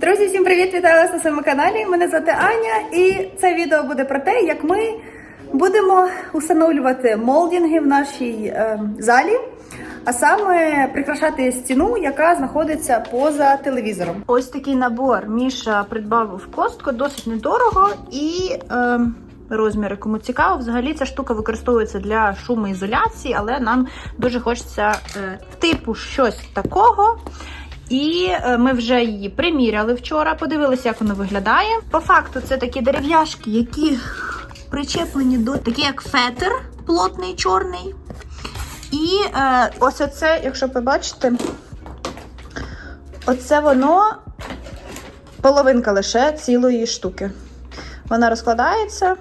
Друзі, всім привіт! Вітаю вас на своєму каналі. Мене звати Аня, і це відео буде про те, як ми будемо установлювати молдинги в нашій е, залі, а саме прикрашати стіну, яка знаходиться поза телевізором. Ось такий набор Міша придбав в Костко, досить недорого і. Е, Розміри, кому цікаво, взагалі ця штука використовується для шумоізоляції, але нам дуже хочеться е, типу щось такого. І е, ми вже її приміряли вчора, подивилися, як воно виглядає. По факту, це такі дерев'яшки, які причеплені до такі, як фетр плотний, чорний. І е, ось оце, якщо ви бачите, оце воно половинка лише цілої штуки. Вона розкладається.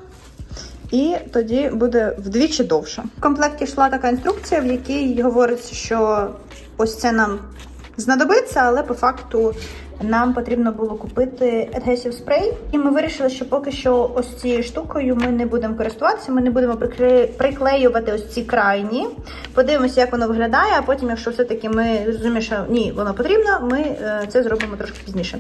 І тоді буде вдвічі довше. В комплекті йшла така інструкція, в якій говориться, що ось це нам знадобиться, але по факту нам потрібно було купити адгесів спрей. І ми вирішили, що поки що ось цією штукою ми не будемо користуватися, ми не будемо прикле- приклеювати ось ці крайні. Подивимося, як воно виглядає, а потім, якщо все-таки ми розуміємо, що ні, воно потрібно, ми е, це зробимо трошки пізніше.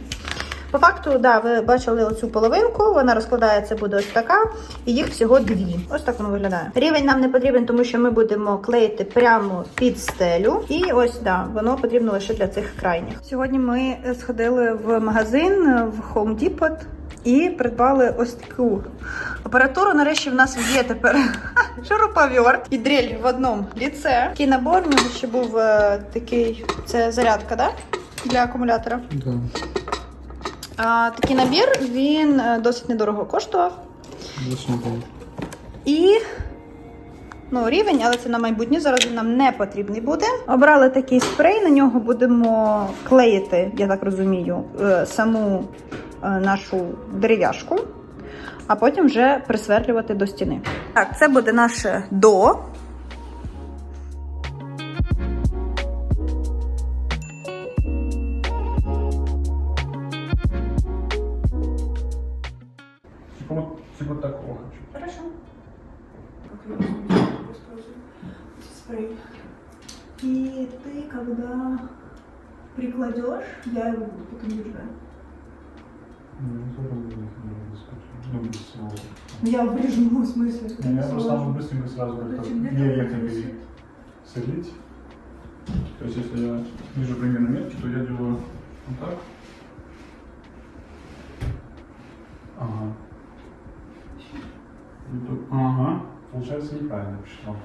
По факту, да, ви бачили оцю половинку, вона розкладається буде ось така, і їх всього дві. Ось так воно виглядає. Рівень нам не потрібен, тому що ми будемо клеїти прямо під стелю. І ось да, воно потрібно лише для цих крайніх. Сьогодні ми сходили в магазин в Home Depot і придбали ось таку апаратуру. Нарешті в нас є тепер шуруповерт і дрель в одному ліце. Такий набор, ще був е, такий, це зарядка, да? Для акумулятора. Да. А, такий набір він е, досить недорого коштував. І ну, рівень, але це на майбутнє. Зараз він нам не потрібний буде. Обрали такий спрей, на нього будемо клеїти, я так розумію, е, саму е, нашу дерев'яшку, а потім вже присверлювати до стіни. Так, це буде наше до. Спрей. И ты, когда прикладешь, я его буду потом держать. Ну, без скотча. Ну. Я прижму, в смысле? Я просто там быстренько сразу как-то Зачем? Где не там ехать висит? солить. То есть, если я вижу примерно метки, то я делаю вот так. Ага. И тут- Ага. Получается неправильно пришло.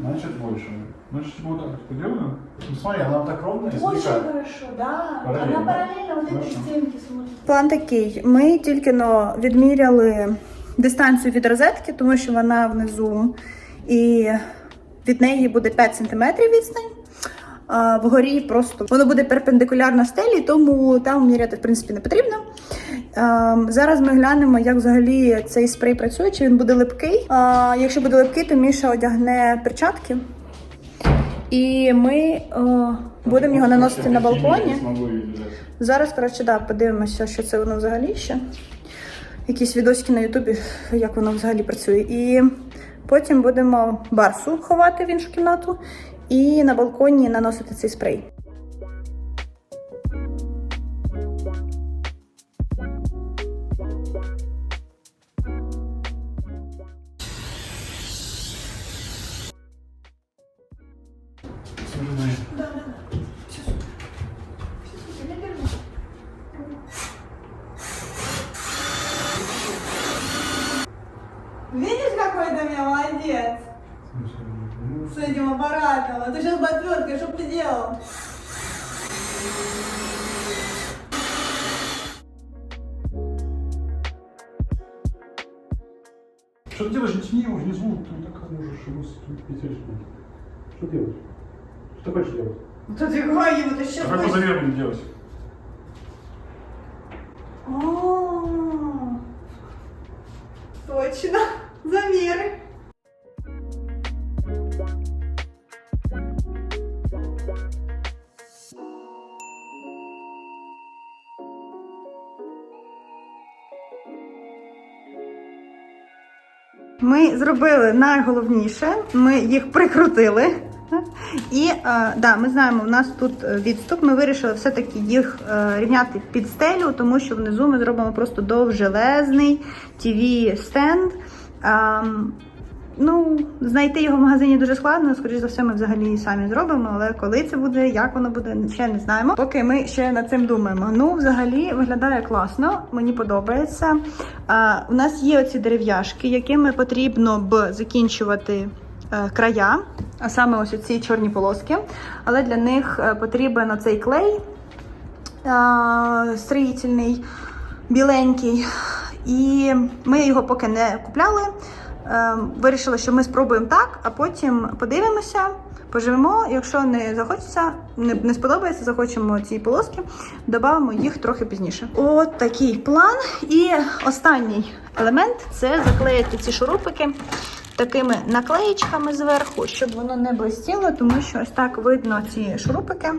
Значит больше. Значит, вот так вот делаю. Ну, смотри, она так ровно и Очень хорошо, да. Параллельно. Она параллельно вот эти Хорошо. стенки смотрит. План такий: ми тільки но відміряли дистанцію від розетки, тому що вона внизу, і від неї буде 5 см відстань. А вгорі просто воно буде перпендикулярно стелі, тому там міряти в принципі не потрібно. А, зараз ми глянемо, як взагалі цей спрей працює, чи він буде липкий. Якщо буде липкий, то Міша одягне перчатки. І ми е, будемо його наносити на балконі. Зараз, коротше, да, подивимося, що це воно взагалі ще. Якісь відосики на Ютубі, як воно взагалі працює. І потім будемо барсу ховати в іншу кімнату і на балконі наносити цей спрей. Какой ты меня молодец с этим аппаратом? А ты сейчас бы отверткой, что ты делал? Что ты делаешь? Тяни его внизу, ты так можешь его петель Что делаешь? Что ты хочешь делать? Да ты говори, вот ты сейчас... А как по замеру делать? А, Точно, замеры. Ми зробили найголовніше. Ми їх прикрутили І е, да, ми знаємо, у нас тут е, відступ. Ми вирішили все-таки їх е, рівняти під стелю, тому що внизу ми зробимо просто довжелезний tv стенд. Ем, ну, знайти його в магазині дуже складно. Скоріше за все, ми взагалі самі зробимо. Але коли це буде, як воно буде, ще не знаємо. Поки ми ще над цим думаємо. Ну, взагалі виглядає класно, мені подобається. Е, у нас є оці дерев'яшки, якими потрібно б закінчувати е, края, а саме ось ці чорні полоски. Але для них е, потрібен оцей клей строїтельний, біленький. І ми його поки не купляли. Е, Вирішили, що ми спробуємо так, а потім подивимося, поживемо. Якщо не захочеться, не, не сподобається, захочемо ці полоски, додамо їх трохи пізніше. От такий план. І останній елемент це заклеїти ці шурупики такими наклеєчками зверху, щоб воно не блистіло, тому що ось так видно ці шурупики.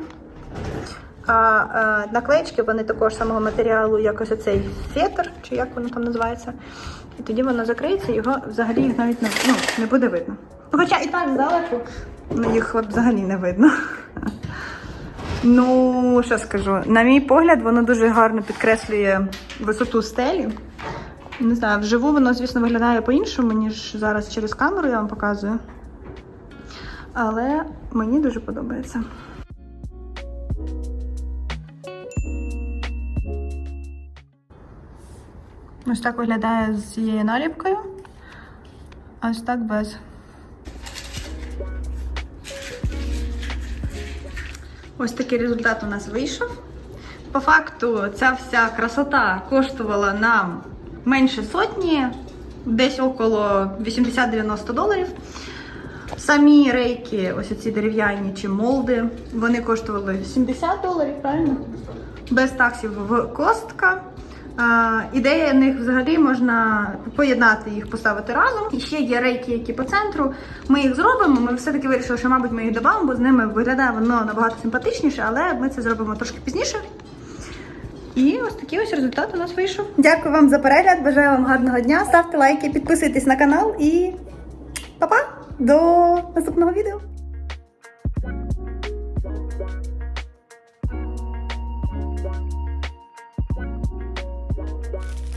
А е, наклеєчки вони такого ж самого матеріалу, як ось оцей фетр, чи як воно там називається. І тоді воно закриється, його взагалі їх навіть не, ну, не буде видно. Хоча і так здалеку ну, їх взагалі не видно. Ну, що скажу, на мій погляд, воно дуже гарно підкреслює висоту стелі. Не знаю, вживу воно, звісно, виглядає по-іншому, ніж зараз через камеру я вам показую. Але мені дуже подобається. Ось так виглядає з цією наліпкою. А ось так без. Ось такий результат у нас вийшов. По факту, ця вся красота коштувала нам менше сотні, десь около 80-90 доларів. Самі рейки, ось ці дерев'яні чи молди, вони коштували 70 доларів, правильно? Без таксів в костка. Ідея них взагалі можна поєднати їх, поставити разом. І ще є рейки, які по центру. Ми їх зробимо. Ми все-таки вирішили, що, мабуть, ми їх додамо, бо з ними виглядає воно набагато симпатичніше, але ми це зробимо трошки пізніше. І ось такий ось результат у нас вийшов. Дякую вам за перегляд. Бажаю вам гарного дня. Ставте лайки, підписуйтесь на канал і па-па! До наступного відео. Bye.